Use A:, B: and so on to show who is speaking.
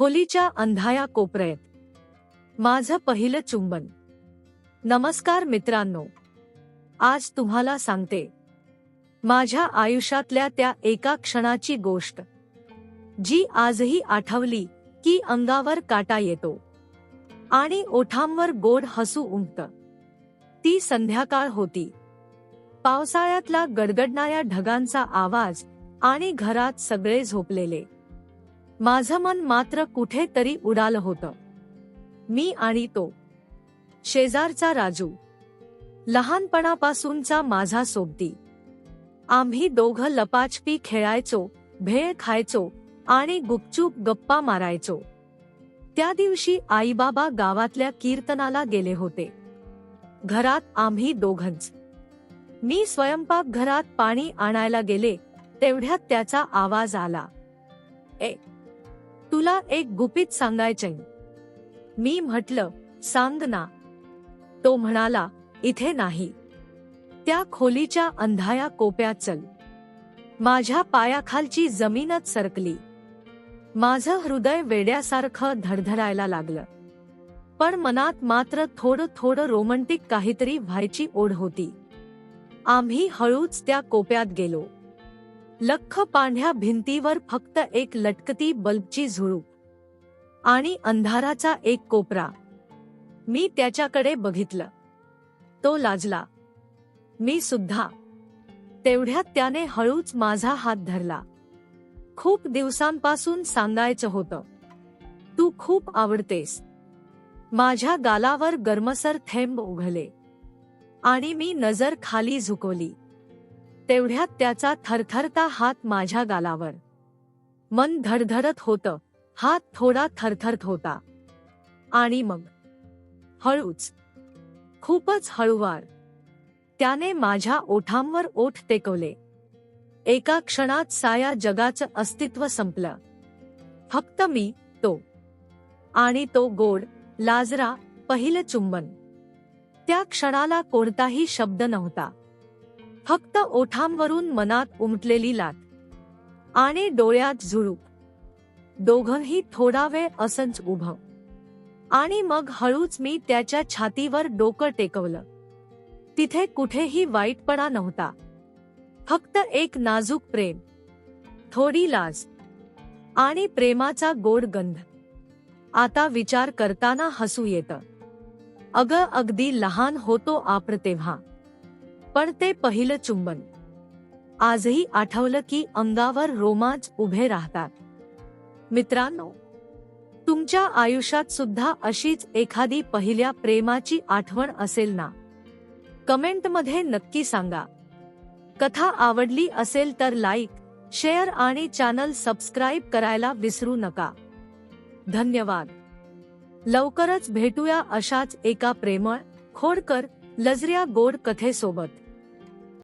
A: खोलीच्या अंधाया कोपऱ्यात. माझं पहिलं चुंबन. नमस्कार मित्रांनो. आज तुम्हाला सांगते. माझ्या आयुष्यातल्या त्या एका क्षणाची गोष्ट. जी आजही आठवली की अंगावर काटा येतो. आणि ओठांवर गोड हसू उमट ती संध्याकाळ होती. पावसाळ्यातला गडगडणाऱ्या ढगांचा आवाज आणि घरात सगळे झोपलेले. माझं मन मात्र कुठेतरी उडालं होतं. मी आणि तो. शेजारचा राजू. लहानपणापासूनचा माझा सोबती. आम्ही दोघं लपाछपी खेळायचो भेळ खायचो आणि गुपचूप गप्पा मारायचो. त्या दिवशी आईबाबा गावातल्या कीर्तनाला गेले होते. घरात आम्ही दोघंच. मी स्वयंपाक घरात पाणी आणायला गेले तेवढ्यात त्याचा आवाज आला. ए तुला एक गुपित सांगायचे मी म्हटलं सांग ना. तो म्हणाला इथे नाही. त्या खोलीच्या अंधाया कोप्यात चल. माझ्या पायाखालची जमीनच सरकली. माझं हृदय वेड्यासारखं धडधडायला लागलं. पण मनात मात्र थोडं थोडं रोमांटिक काहीतरी व्हायची ओढ होती. आम्ही हळूच त्या कोप्यात गेलो. लख्ख पांढ्या भिंतीवर फक्त एक लटकती बल्बची झुळूक. आणि अंधाराचा एक कोपरा. मी त्याच्याकडे बघितलं. तो लाजला. मी सुद्धा. तेवढ्यात त्याने हळूच माझा हात धरला. खूप दिवसांपासून सांगायचं होतं. तू खूप आवडतेस. माझ्या गालावर गरमसर थेंब उघले आणि मी नजर खाली झुकवली. तेवढ्यात त्याचा थरथरता हात माझ्या गालावर. मन धडधडत होतं. हात थोडा थरथरत होता. आणि मग? हळूच. खूपच हळूवार. त्याने माझ्या ओठांवर ओठ टेकवले. एका क्षणात साया जगाचं अस्तित्व संपलं. फक्त मी तो. आणि तो गोड लाजरा पहिलं चुंबन. त्या क्षणाला कोणताही शब्द नव्हता. फक्त ओठांवरून मनात उमटलेली लाट. आणि डोळ्यात झुळूक. दोघंही थोडा वेळ असंच उभं. आणि मग हळूच मी त्याच्या छातीवर डोकं टेकवलं. तिथे कुठेही वाईटपणा नव्हता. फक्त एक नाजूक प्रेम. थोडी लाज. आणि प्रेमाचा गोड गंध. आता विचार करताना हसू येतं. अगं अगदी लहान होतो आपण तेव्हा. पण ते पहिलं चुंबन. आजही आठवलं की अंगावर रोमांच उभे राहतात. मित्रांनो तुमच्या आयुष्यात सुद्धा अशीच एखादी पहिल्या प्रेमाची आठवण असेल ना? कमेंटमध्ये नक्की सांगा. कथा आवडली असेल तर लाईक शेअर आणि चॅनल सबस्क्राईब करायला विसरू नका. धन्यवाद. लवकरच भेटूया अशाच एका प्रेमळ खोडकर लजऱ्या गोड कथेसोबत.